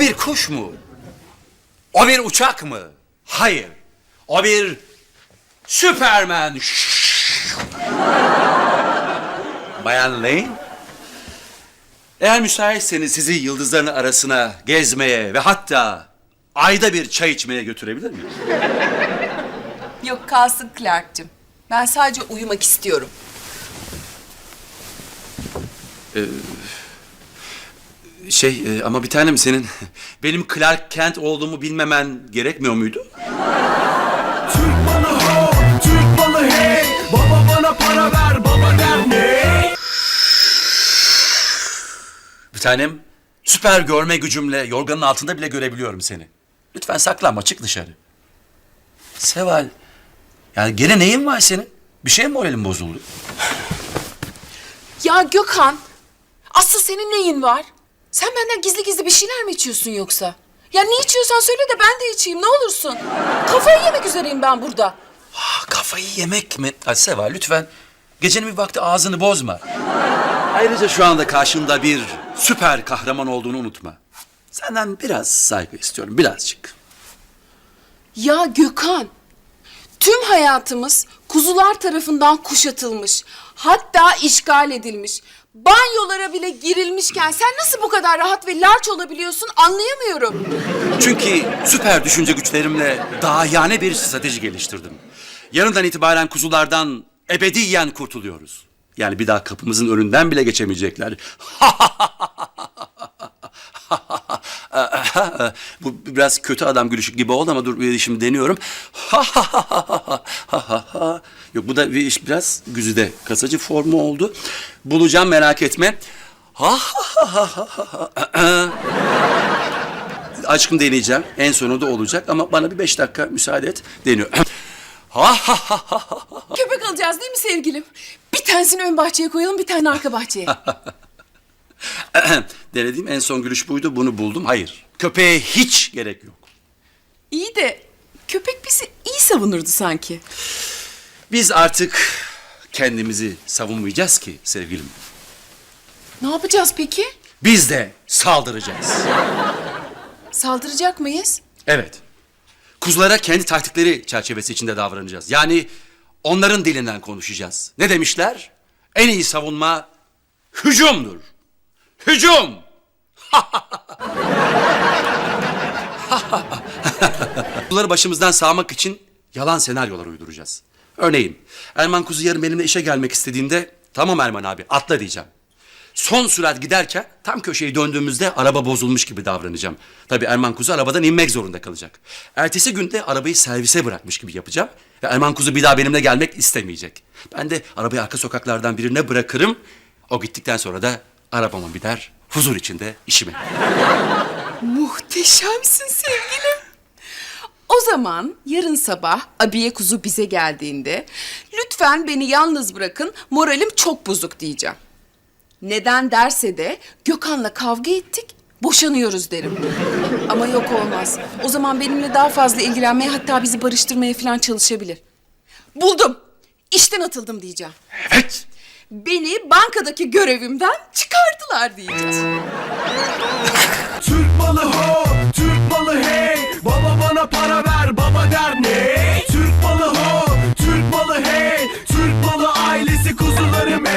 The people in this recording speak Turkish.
O bir kuş mu? O bir uçak mı? Hayır. O bir Süpermen. Bayan Lane. Eğer müsaitseniz sizi yıldızların arasına gezmeye ve hatta ayda bir çay içmeye götürebilir miyim? Yok kalsın Clark'cığım. Ben sadece uyumak istiyorum. Şey e, ama bir tanem senin benim Clark Kent olduğumu bilmemen gerekmiyor muydu? Türk malı ho, Türk malı hey Baba bana para ver, baba der ne? Bir tanem süper görme gücümle yorganın altında bile görebiliyorum seni. Lütfen saklanma çık dışarı. Seval. Yani gene neyin var senin? Bir şey mi moralin bozuldu? Ya Gökhan, asıl senin neyin var? Sen benden gizli gizli bir şeyler mi içiyorsun yoksa? Ya ne içiyorsan söyle de ben de içeyim ne olursun. Kafayı yemek üzereyim ben burada. Ah, kafayı yemek mi? Ay Seval lütfen gecenin bir vakti ağzını bozma. Ayrıca şu anda karşında bir süper kahraman olduğunu unutma. Senden biraz saygı istiyorum birazcık. Ya Gökhan, tüm hayatımız kuzular tarafından kuşatılmış. Hatta işgal edilmiş. Banyolara bile girilmişken sen nasıl bu kadar rahat ve larç olabiliyorsun anlayamıyorum. Çünkü süper düşünce güçlerimle daha yani bir strateji geliştirdim. Yarından itibaren kuzulardan ebediyen kurtuluyoruz. Yani bir daha kapımızın önünden bile geçemeyecekler. Bu biraz kötü adam gülüşü gibi oldu ama dur bir şimdi deniyorum. Yok bu da bir iş biraz güzide kasacı formu oldu. Bulacağım merak etme. Aşkım deneyeceğim. En sonunda olacak ama bana bir beş dakika müsaade et. Deniyor. Köpek alacağız değil mi sevgilim? Bir tanesini ön bahçeye koyalım, bir tane arka bahçeye. Denediğim en son gülüş buydu. Bunu buldum. Hayır. Köpeğe hiç gerek yok. İyi de köpek bizi iyi savunurdu sanki. Biz artık kendimizi savunmayacağız ki sevgilim. Ne yapacağız peki? Biz de saldıracağız. Saldıracak mıyız? Evet. Kuzulara kendi taktikleri çerçevesi içinde davranacağız. Yani onların dilinden konuşacağız. Ne demişler? En iyi savunma hücumdur. Hücum! Kuzuları başımızdan sağmak için yalan senaryolar uyduracağız. Örneğin Erman Kuzu yarın benimle işe gelmek istediğinde tamam Erman abi atla diyeceğim. Son sürat giderken tam köşeyi döndüğümüzde araba bozulmuş gibi davranacağım. Tabii Erman Kuzu arabadan inmek zorunda kalacak. Ertesi günde arabayı servise bırakmış gibi yapacağım. Ve Erman Kuzu bir daha benimle gelmek istemeyecek. Ben de arabayı arka sokaklardan birine bırakırım. O gittikten sonra da arabama biner. Huzur içinde işime. Muhteşemsin sevgilim. O zaman yarın sabah abiye kuzu bize geldiğinde lütfen beni yalnız bırakın moralim çok bozuk diyeceğim. Neden derse de Gökhan'la kavga ettik boşanıyoruz derim. Ama yok olmaz. O zaman benimle daha fazla ilgilenmeye hatta bizi barıştırmaya falan çalışabilir. Buldum. İşten atıldım diyeceğim. Evet. Beni bankadaki görevimden çıkardılar diyeceğiz. Türk malı ho, Türk malı hey Baba bana para ver?